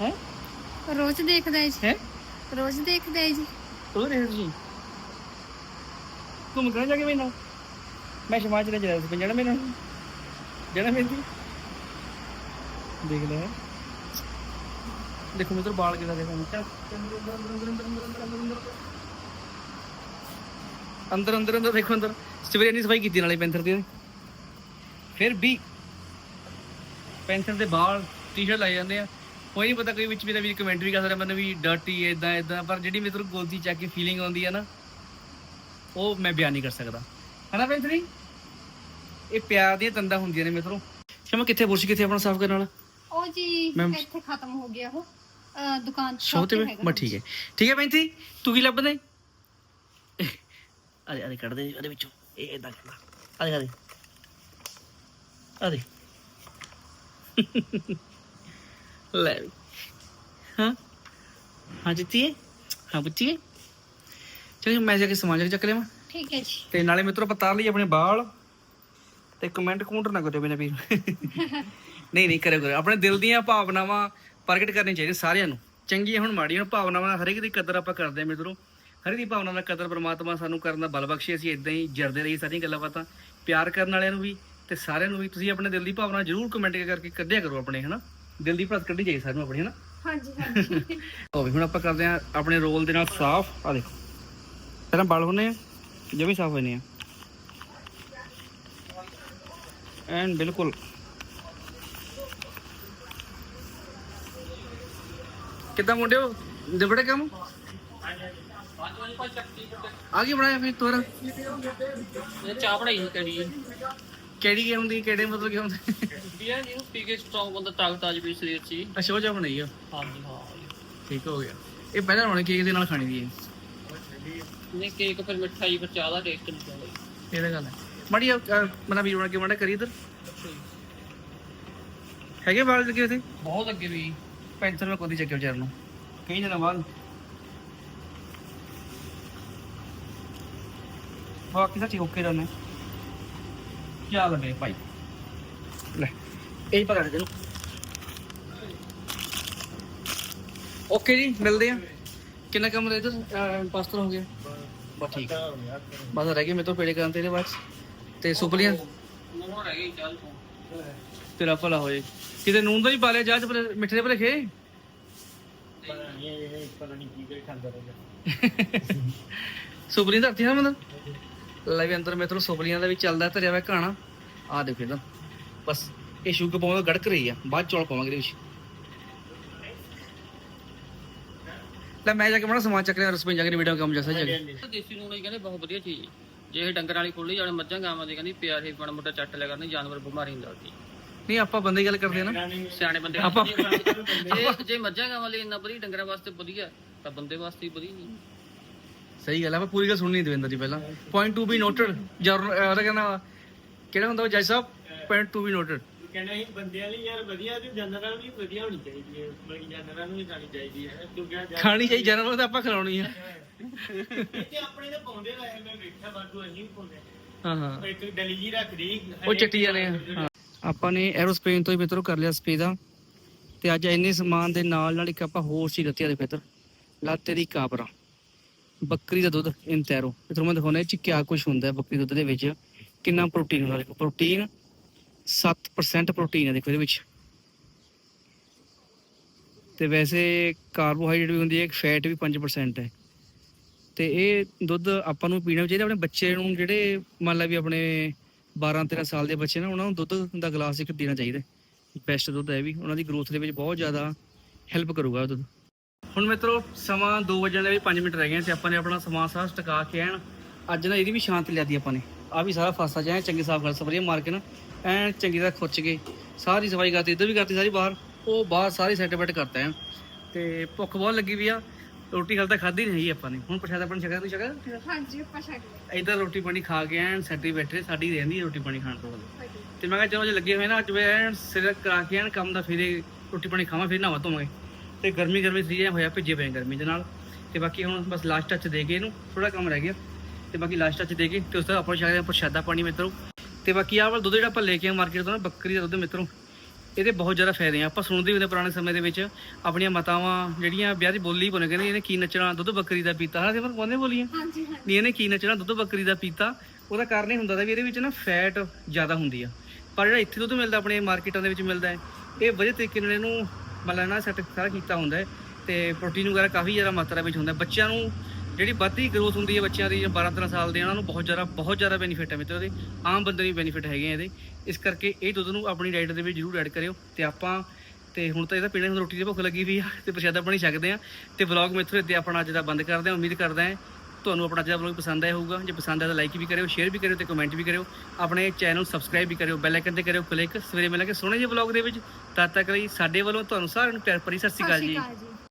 ਹੈ? ਰੋਜ਼ ਦੇਖਦਾ ਹੈ ਜੀ। ਹੈ? ਰੋਜ਼ ਦੇਖਦਾ ਹੈ ਜੀ। ਉਹ ਰਹੇ ਤੁਸੀਂ ਘੁੰਮ ਕੇ ਜਾ ਕੇ ਮੈਨਾਂ ਮੈਂ ਸਮਾਜ ਚ ਜਾ ਸੀ ਜਾਣਾ ਮੈਨਾਂ ਜਾਣਾ ਮੈਂਦੀ ਦੇਖ ਲੈ। ਦੇਖੋ ਮਿੱਤਰ ਬਾਲ ਕਿਦਾਂ ਦੇਖੋ? ਚੱਲ। ਅੰਦਰ ਅੰਦਰ ਅੰਦਰ ਦੇਖੋ ਅੰਦਰ। ਸਵੇਰੇ ਇੰਨੀ ਸਫ਼ਾਈ ਕੀਤੀ ਨਾਲੇ ਪੈਂਥਰ ਦੀ ਫਿਰ ਵੀ ਪੈਂਥਰ ਦੇ ਬਾਲ ਟੀ-ਸ਼ਰਟ ਲਾਏ ਜਾਂਦੇ ਆ। ਕੋਈ ਨਹੀਂ ਪਤਾ ਕੋਈ ਵਿੱਚ ਮੇਰਾ ਵੀ ਕਮੈਂਟ ਵੀ ਕਰ ਸਕਦਾ, ਮੈਨੂੰ ਵੀ ਡਰਟੀ ਇਦਾਂ ਇਦਾਂ ਪਰ ਜਿਹੜੀ ਮੇਰੇ ਤੋਂ ਗੋਦੀ ਚੱਕ ਕੇ ਫੀਲਿੰਗ ਆਉਂਦੀ ਆ ਨਾ ਉਹ ਮੈਂ ਬਿਆਨ ਨਹੀਂ ਕਰ ਸਕਦਾ। ਹਨਾ ਪੈਂਥਰੀ ਇਹ ਪਿਆਰ ਦੀਆਂ ਤੰਦਾਂ ਹੁੰਦੀਆਂ ਨੇ ਮਿੱਤਰੋ ਸ਼ਮਾ ਕਿੱਥੇ ਬੁਰਸ਼ ਕਿੱਥੇ ਆਪਣਾ ਸਾਫ਼ ਕਰਨ ਵਾਲਾ? ਉਹ ਜੀ ਇੱਥੇ ਖਤਮ ਹੋ ਗਿਆ ਉਹ। ਅਹ ਦੁਕਾਨ ਸ਼ੋਅ ਤੇ। ਮੈਂ ਠੀਕ ਹੈ। ਠੀਕ ਹੈ ਪੈਂਥਰੀ ਤੂੰ ਕੀ ਲੱਭਦਾ ਈ? ਅਰੇ ਅਰੇ ਕੱਢ ਦੇ ਉਹਦੇ ਵਿੱਚੋਂ। ਇਹ ਇਦਾਂ ਕਰ ਲਾ ਅਰੇ ਅਰੇ। ਅਰੇ। ਲੈ ਵੀ। ਹਾਂ? ਹਾਂ ਜਿੱਤੀਏ ਹਾਂ ਬੱਚੀਏ ਚਲ ਮੈਂ ਜਾ ਕੇ ਸਮਾਨ ਚੱਕ ਲਿਆਵਾਂ। ਠੀਕ ਹੈ ਜੀ। ਤੇ ਨਾਲੇ ਮਿੱਤਰੋ ਪਤਾ ਲਈ ਆਪਣੇ ਬਾਲ ਤੇ ਕਮੈਂਟ ਕਮੈਂਟ ਨਾ ਕਰਿਓ ਬਿਨਾਂ ਵੀਰ। ਨਹੀਂ ਨਹੀਂ ਕਰਿਓ ਕਰਿਓ। ਆਪਣੇ ਦਿਲ ਦੀਆਂ ਭਾਵਨਾਵਾਂ ਪ੍ਰਗਟ ਕਰਨੀਆਂ ਚਾਹੀਦੀਆਂ ਸਾਰਿਆਂ ਨੂੰ। ਚੰਗੀਆਂ ਹੁਣ ਮਾੜੀਆਂ ਹੁਣ ਭਾਵਨਾਵਾਂ ਹਰ ਇੱਕ ਦੀ ਕਦਰ ਆਪਾਂ ਕਰਦੇ ਹਾਂ ਮਿੱਤਰੋ। ਹਰ ਇੱਕ ਦੀ ਭਾਵਨਾ ਦਾ ਕਦਰ ਪ੍ਰਮਾਤਮਾ ਸਾਨੂੰ ਕਰਨ ਦਾ ਬਲ ਬਖਸ਼ੇ ਅਸੀਂ ਇਦਾਂ ਹੀ ਜਰਦੇ ਰਹੀਏ ਸਾਰੀਆਂ ਗੱਲਾਂ ਬਾਤਾਂ। ਪਿਆਰ ਕਰਨ ਵਾਲਿਆਂ ਨੂੰ ਵੀ ਤੇ ਸਾਰਿਆਂ ਨੂੰ ਵੀ ਤੁਸੀਂ ਆਪਣੇ ਦਿਲ ਦੀ ਭਾਵਨਾ ਜ਼ਰੂਰ ਕਮੈਂਟ ਕਰਕੇ ਕੱਢਿਆ ਕਰੋ ਆਪਣੇ ਹਨਾ? ਦਿਲ ਦੀ ਭੜਕ ਕੱਢੀ ਚਾਹੀਦੀ ਸਾਨੂੰ ਆਪਣੀ ਹਨਾ? ਹਾਂਜੀ ਹਾਂਜੀ। ਹੋ ਵੀ ਹੁਣ ਆਪਾਂ ਕਰਦੇ ਆ ਆਪਣੇ ਰੋਲ ਦੇ ਨਾਲ ਸਾਫ਼। ਆ ਦੇਖੋ। ਆ ਜਮੀ ਸਾਫ਼ ਹੋਣੇ ਆ। ਐਨ ਬਿਲਕੁਲ। ਕਿੱਦਾਂ ਮੁੰਡਿਓ? ਨਿਬੜੇ ਕੰਮ? ਆ ਕੀ ਬਣਾਇਆ ਫਿਰ ਤੋਰ? ਇਹ ਚਾਹ ਬਣਾਈ ਕੜੀ। ਕਿਹੜੀ ਕੀ ਹੁੰਦੀ ਕਿਹੜੇ ਮਤਲਬ ਕੀ ਹੁੰਦੇ? ਇਹ ਜਿਹਨੂੰ ਪੀ ਕੇ ਸਟਰੋਂਗ ਬੰਦਾ ਤਾਕਤ ਆ ਜਵੇ ਸਰੀਰ 'ਚ ਹੀ। ਜਾ ਬਣਾਈ ਆ। ਹਾਂਜੀ ਹਾਂ। ਠੀਕ ਹੋ ਗਿਆ। ਇਹ ਪਹਿਲਾਂ ਬਣਾਉਣੀ ਕੇਕ ਦੇ ਨਾਲ ਖਾਣੀ ਦੀ ਹੈ ਨਹੀਂ ਕੇਕ ਫਿਰ ਮਿਠਾਈ ਫਿਰ ਚਾਹ ਦਾ ਟੇਸਟ ਨਹੀਂ ਆਉਂਦਾ। ਇਹ ਤਾਂ ਗੱਲ ਹੈ। ਮੜੀ ਮਨਾ ਵੀਰ ਬਣਾ ਕੇ ਮੜਾ ਕਰੀ ਇਧਰ? ਹੈਗੇ ਵਾਲ ਲੱਗੇ ਉਥੇ ਬਹੁਤ ਅੱਗੇ ਵੀ। ਪੈਂਥਰ ਮੈਂ ਕੋਦੀ ਚੱਕਿਆ ਵਿਚਾਰ ਨੂੰ। ਕਈ ਦਿਨਾਂ ਬਾਅਦ ਬਾਕੀ ਠੀਕ ਓਕੇ ਦਾ ਨੇ ਕੀ ਲੱਗੇ ਭਾਈ? ਲੈ ਇਹ ਪਕੜ ਦੇ ਓਕੇ ਜੀ ਮਿਲਦੇ ਆ ਕਿੰਨਾ ਕੰਮ ਰਹਿ ਇਧਰ ਪਾਸਤਰ ਹੋ ਗਿਆ। ਬਸ ਠੀਕ ਹੈ ਬਸ ਰਹਿ ਗਏ ਮੇਰੇ ਤੋਂ ਪੇੜੇ ਕਰਨ ਤੇ ਇਹਦੇ ਬਾਅਦ। ਤੇ ਸੁਪਲੀਆਂ? ਮੋੜ ਰਹਿ ਗਈ ਚੱਲ ਤੂੰ ਤੇਰਾ ਭਲਾ ਹੋਏ। ਕਿਤੇ ਨੂਨ ਤਾਂ ਨਹੀਂ ਪਾ ਲਿਆ ਚ ਭਲੇ- ਮਿੱਠੇ ਦੇ ਭਲੇ ਖੇ? ਪਤਾ ਨਹੀਂ ਇਹ ਪਤਾ ਨਹੀਂ ਕੀ ਕੀ ਖਾਂਦਾ ਰਹੇਗਾ ਸੁਪਲੀਆਂ ਧਰਤੀ ਨਾ ਮਤਲਬ ਲੈ ਵੀ ਅੰਦਰ ਮੇਰੇ ਸੁਪਲੀਆਂ ਦਾ ਵੀ ਚੱਲਦਾ ਧਰਿਆ ਹੋਇਆ ਕਹਾਣਾ ਆ ਦੇਖੋ ਇਹਦਾ ਬਸ ਇਹ ਸ਼ੂਗਰ ਪਾਉਂਦਾ ਗੜਕ ਰਹੀ ਆ। ਬਾਅਦ ਚੌਲ ਪਾਵਾਂਗੇ ਇਹਦੇ ਵਿੱਚ। ਲੈ ਮੈਂ ਜਾ ਕੇ ਬਣਾ ਸਮਾਨ ਚੱਕ ਲਿਆ ਰਸਪਿੰਨ ਜਾ ਕੇ ਵੀਡੀਓ ਕੰਮ ਜੈਸਾ ਜਾ ਦੇਸੀ ਨੂਣ ਹੀ ਕਹਿੰਦੇ ਬਹੁਤ ਵਧੀਆ ਚੀਜ਼। ਹੈ। ਜੇ ਇਹ ਡੰਗਰਾਂ ਵਾਲੀ ਖੋਲੀ ਜਾਣ ਮੱਝਾਂ ਗਾਵਾਂ ਦੀ ਕਹਿੰਦੀ ਪਿਆਰੇ ਬਣ ਮੋਟਾ ਚੱਟ ਲਿਆ ਕਰਨੀ ਜਾਨਵਰ ਬਿਮਾਰੀ ਨਹੀਂ ਲੱਗਦੀ ਨਹੀਂ ਆਪਾਂ ਬੰਦੇ ਗੱਲ ਕਰਦੇ ਨਾ। ਸਿਆਣੇ ਬੰਦੇ ਆਪਾਂ- ਜੇ ਜੇ ਮੱਝਾਂ ਗਾਵਾਂ ਲਈ ਇੰਨਾ ਵਧੀਆ ਡੰਗਰਾਂ ਵਾਸਤੇ ਵਧੀਆ ਤਾਂ ਬੰਦੇ ਵਾਸਤੇ ਹੀ ਵਧੀਆ ਨਹੀਂ ਸਹੀ ਗੱਲ ਆ ਆਪਾਂ ਪੂਰੀ ਗੱਲ ਸੁਣਨੀ ਦਵਿੰਦਰ ਦੀ ਪਹਿਲਾਂ। ਪੁਆਇੰਟ ਟੂ ਬੀ ਨੋਟਡ ਜਰ ਉਹਦਾ ਕਹਿੰਦਾ ਕਿਹੜਾ ਹੁੰਦਾ ਉਹ ਜੱਜ ਸਾਹਿਬ? ਪੁਆਇੰਟ ਟੂ ਬੀ ਨੋਟਡ ਕਹਿੰਦਾ ਸੀ ਬੰਦਿਆਂ ਲਈ ਯਾਰ ਵਧੀਆ ਤੇ ਜਾਨਵਰਾਂ ਲਈ ਵਧੀਆ ਹੋਣੀ ਚਾਹੀਦੀ ਹੈ। ਬਲਕਿ ਜਾਨਵਰਾਂ ਨੂੰ ਵੀ ਖਾਣੀ ਚਾਹੀਦੀ ਹੈ। ਕਿਉਂਕਿ ਆ ਜਾਨਵਰ ਖਾਣੀ ਚਾਹੀਦੀ ਜਾਨਵਰ ਤਾਂ ਆਪਾਂ ਖਿਲਾਉਣੀ ਆ। ਇੱਥੇ ਆਪਣੇ ਤਾਂ ਪਾਉਂਦੇ ਰਹੇ ਮੈਂ ਵੇਖਿਆ ਬਾਦੂ ਅਸੀਂ ਵੀ ਪਾਉਂਦੇ ਹਾਂ ਹਾਂ। ਇੱਕ ਡਲੀ ਜੀ ਰੱਖਦੀ। ਉਹ ਚੱਟੀ ਜਾਣੇ ਆ ਹਾਂ। ਆਪਾਂ ਨੇ ਐਰੋਸਪੇਸ ਤੋਂ ਹੀ ਮਿੱਤਰੋ ਕਰ ਲਿਆ ਸਪੇ ਦਾ। ਤੇ ਅੱਜ ਇੰਨੇ ਸਮਾਨ ਦੇ ਨਾਲ ਨਾਲ ਇੱਕ ਆਪਾਂ ਹੋਰ ਸੀ ਰੱਤਿਆ ਦੇ ਫਿੱਤਰ ਲੱਤ ਤੇਰੀ ਕਾਬਰਾ ਬੱਕਰੀ ਦਾ ਦੁੱਧ ਇੰਤੈਰੋ। ਇਹ ਤੁਹਾਨੂੰ ਮੈਂ ਦਿਖਾਉਣਾ ਇਹ ਚ ਕਿਆ ਕੁਝ ਹੁੰਦਾ ਹੈ ਬੱਕਰੀ ਦੁੱਧ ਦੇ ਵਿੱਚ। ਕਿੰਨਾ ਪ੍ਰੋਟੀਨ ਹੁੰਦਾ ਦੇਖੋ ਪ੍ਰੋਟੀਨ 7% ਪ੍ਰੋਟੀਨ ਹੈ ਦੇਖੋ ਇਹਦੇ ਵਿੱਚ। ਤੇ ਵੈਸੇ ਕਾਰਬੋਹਾਈਡਰੇਟ ਵੀ ਹੁੰਦੀ ਹੈ ਫੈਟ ਵੀ 5% ਹੈ। ਤੇ ਇਹ ਦੁੱਧ ਆਪਾਂ ਨੂੰ ਪੀਣਾ ਚਾਹੀਦਾ, ਆਪਣੇ ਬੱਚੇ ਨੂੰ ਜਿਹੜੇ ਮੰਨ ਲਾ ਵੀ ਆਪਣੇ 12 13 ਸਾਲ ਦੇ ਬੱਚੇ ਨੇ, ਉਹਨਾਂ ਨੂੰ ਦੁੱਧ ਦਾ ਗਲਾਸ ਇੱਕ ਦੇਣਾ ਚਾਹੀਦਾ ਬੈਸਟ ਦੁੱਧ ਹੈ ਇਹ ਵੀ, ਉਹਨਾਂ ਦੀ ਗਰੋਥ ਦੇ ਵਿੱਚ ਬਹੁਤ ਜ਼ਿਆਦਾ ਹੈਲਪ ਕਰੂਗਾ ਦੁੱਧ। ਹੁਣ ਮਿੱਤਰੋ, ਸਮਾਂ 2 ਵਜਣ ਦੇ ਵੀ 5 ਮਿੰਟ ਰਹਿ ਗਏ ਤੇ ਆਪਾਂ ਨੇ ਆਪਣਾ ਸਮਾਨ ਸਾਰਾ ਟਿਕਾ ਕੇ ਐਨ ਅੱਜ ਨਾ ਇਹਦੀ ਵੀ ਸ਼ਾਂਤ ਲਿਆਦੀ ਆਪਾਂ ਨੇ। ਆ ਵੀ ਸਾਰਾ ਫਾਸਾ ਜਿਹਾ, ਚੰਗੀ ਸਾਫ਼ ਕਰ ਸਪਰੇ ਮਾਰ ਕੇ ਨਾ ਐਨ ਚੰਗੀ ਤਰ੍ਹਾਂ ਖੁੱਚ ਕੇ ਸਾਰੀ ਸਫ਼ਾਈ ਕਰਤੀ ਇੱਧਰ ਵੀ ਕਰਤੀ ਸਾਰੀ ਬਾਹਰ ਉਹ ਬਾਹਰ ਸਾਰੀ ਸੈਟ ਬੈਟ ਕਰਤਾ ਐਨ। ਤੇ ਭੁੱਖ ਬਹੁਤ ਲੱਗੀ ਵੀ ਆ ਰੋਟੀ ਹਾਲ ਤਾਂ ਖਾਧੀ ਨਹੀਂ ਹੈਗੀ ਆਪਾਂ ਨੇ। ਹੁਣ ਪ੍ਰਸ਼ਾਦ ਆਪਣੀ ਛਕਾ ਤੂੰ ਛਕਾ ਹਾਂਜੀ ਆਪਾਂ ਲਏ ਇੱਧਰ ਰੋਟੀ ਪਾਣੀ ਖਾ ਕੇ ਐਨ ਸੈਟੀ ਬੈਠੇ ਸਾਡੀ ਰਹਿੰਦੀ ਰੋਟੀ ਪਾਣੀ ਖਾਣ ਤੋਂ ਬਾਅਦ। ਤੇ ਮੈਂ ਕਿਹਾ ਚਲੋ ਜੇ ਲੱਗੇ ਹੋਏ ਨਾ ਅੱਜ ਵੇ ਐਨ ਸਿਰ ਕਰਾ ਕੇ ਐਨ ਕੰਮ ਦਾ ਫਿਰੇ ਰੋਟੀ ਪਾਣੀ ਖਾਵਾਂ ਫਿਰ ਨਹਾਵਾਂ ਧੋਵਾਂਗੇ। ਤੇ ਗਰਮੀ ਗਰਮੀ ਸੀ ਐ ਹੋਇਆ ਭਿੱਜੇ ਪਏ ਗਰਮੀ ਦੇ ਨਾਲ। ਤੇ ਬਾਕੀ ਹੁਣ ਬਸ ਲਾਸਟ ਟੱਚ ਦੇ ਕੇ ਇਹਨੂੰ ਥੋੜਾ ਕੰਮ ਰਹਿ ਗਿਆ। ਤੇ ਬਾਕੀ ਲਾਸਟ ਟੱਚ ਦੇ ਕੇ ਤੇ ਉਸ ਤੋਂ ਆਪਾਂ ਛਕਦੇ ਪ੍ਰਸ਼ਾਦਾ ਪਾਣੀ ਮਿੱਤਰੋ। ਤੇ ਬਾਕੀ ਆਹ ਵਾਲਾ ਦੁੱਧ ਜਿਹੜਾ ਆਪਾਂ ਲੈ ਕੇ ਆ ਮਾਰਕੀਟ ਤੋਂ ਨਾ ਬੱਕਰੀ ਦਾ ਦੁੱਧ ਮਿੱਤਰੋ ਇਹਦੇ ਬਹੁਤ ਜ਼ਿਆਦਾ ਫਾਇਦੇ ਆ। ਆਪਾਂ ਸੁਣਦੇ ਹੁੰਦੇ ਪੁਰਾਣੇ ਸਮੇਂ ਦੇ ਵਿੱਚ ਆਪਣੀਆਂ ਮਾਤਾਵਾਂ ਜਿਹੜੀਆਂ ਵਿਆਹ ਦੀ ਬੋਲੀ ਬਣੇ ਕਹਿੰਦੇ ਇਹਨੇ ਕੀ ਨੱਚਣਾ ਦੁੱਧ ਬੱਕਰੀ ਦਾ ਪੀਤਾ। ਹਾਂ ਸਿਮਰ ਕਹਿੰਦੇ ਬੋਲੀਆਂ? ਹਾਂਜੀ ਹਾਂਜੀ। ਵੀ ਇਹਨੇ ਕੀ ਨੱਚਣਾ ਦੁੱਧ ਬੱਕਰੀ ਦਾ ਪੀਤਾ। ਉਹਦਾ ਕਾਰਨ ਇਹ ਹੁੰਦਾ ਦਾ ਵੀ ਇਹਦੇ ਵਿੱਚ ਨਾ ਫੈਟ ਜ਼ਿਆਦਾ ਹੁੰਦੀ ਆ। ਪਰ ਜਿਹੜਾ ਇੱਥੇ ਦੁੱਧ ਮਿਲਦਾ ਆਪਣੇ ਮਾਰਕੀਟਾਂ ਦੇ ਵਿੱਚ ਮਿਲਦਾ ਹੈ ਇਹ ਵਧੀਆ ਤਰੀਕੇ ਨਾਲ ਇਹਨੂੰ ਮਤਲਬ ਨਾ ਸੈੱਟ ਸਾਰਾ ਕੀਤਾ ਹੁੰਦਾ ਹੈ ਤੇ ਪ੍ਰੋਟੀਨ ਵਗੈਰਾ ਕਾਫੀ ਜ਼ਿਆਦਾ ਮਾਤਰਾ ਵਿੱਚ ਹੁੰਦਾ। ਬੱਚਿਆਂ ਨੂੰ ਜਿਹੜੀ ਵੱਧਦੀ ਗਰੋਥ ਹੁੰਦੀ ਹੈ ਬੱਚਿਆਂ ਦੀ 12 13 ਸਾਲ ਦੇ ਉਹਨਾਂ ਨੂੰ ਬਹੁਤ ਜ਼ਿਆਦਾ ਬਹੁਤ ਜ਼ਿਆਦਾ ਬੈਨੀਫਿਟ ਹੈ ਮਿੱਤਰੋ ਇਹਦੇ। ਆਮ ਬੰਦੇ ਨੂੰ ਬੈਨੀਫਿਟ ਹੈਗੇ ਆ ਇਹਦੇ। ਇਸ ਕਰਕੇ ਇਹ ਦੁੱਧ ਨੂੰ ਆਪਣੀ ਡਾਈਟ ਦੇ ਵਿੱਚ ਜ਼ਰੂਰ ਐਡ ਕਰਿਓ। ਤੇ ਆਪਾਂ, ਤੇ ਹੁਣ ਤਾਂ ਇਹਦਾ ਪੀਣੇ ਹੁਣ ਰੋਟੀ ਦੀ ਭੁੱਖ ਲੱਗੀ ਵੀ ਆ, ਤੇ ਪ੍ਰਸ਼ਾਦਾ ਪਾਣੀ ਛਕਦੇ ਆ। ਤੇ ਵਲੌਗ ਮਿੱਤਰੋ ਇੱਥੇ ਆਪਣਾ ਅੱਜ ਦਾ ਬੰਦ ਕਰਦੇ ਆ। ਉਮੀਦ ਕਰਦਾ ਹਾਂ ਤੁਹਾਨੂੰ ਆਪਣਾ ਅੱਜ ਦਾ ਵਲੌਗ ਪਸੰਦ ਆਇਆ ਹੋਊਗਾ। ਜੇ ਪਸੰਦ ਆਇਆ ਤਾਂ ਲਾਈਕ ਵੀ ਕਰਿਓ ਸ਼ੇਅਰ ਵੀ ਕਰਿਓ ਤੇ ਕਮੈਂਟ ਵੀ ਕਰਿਓ। ਆਪਣੇ ਚੈਨਲ ਨੂੰ ਸਬਸਕ੍ਰਾਈਬ ਵੀ ਕਰਿਓ ਬੈਲ ਆਈਕਨ ਤੇ ਕਰਿਓ ਕਲਿੱਕ ਸਵੇਰੇ ਮਿਲਾਂਗੇ ਸੋਹਣੇ ਜਿਹੇ ਵਲੌਗ ਦੇ ਵਿੱਚ। ਤਦ ਤੱਕ ਲਈ ਸਾਡੇ ਵੱਲੋਂ ਤੁਹਾਨੂੰ ਸਾਰਿਆਂ ਨੂੰ ਪਿਆਰ ਭਰੀ ਸਤਿ ਸ਼੍ਰੀ ਅਕਾਲ ਜੀ।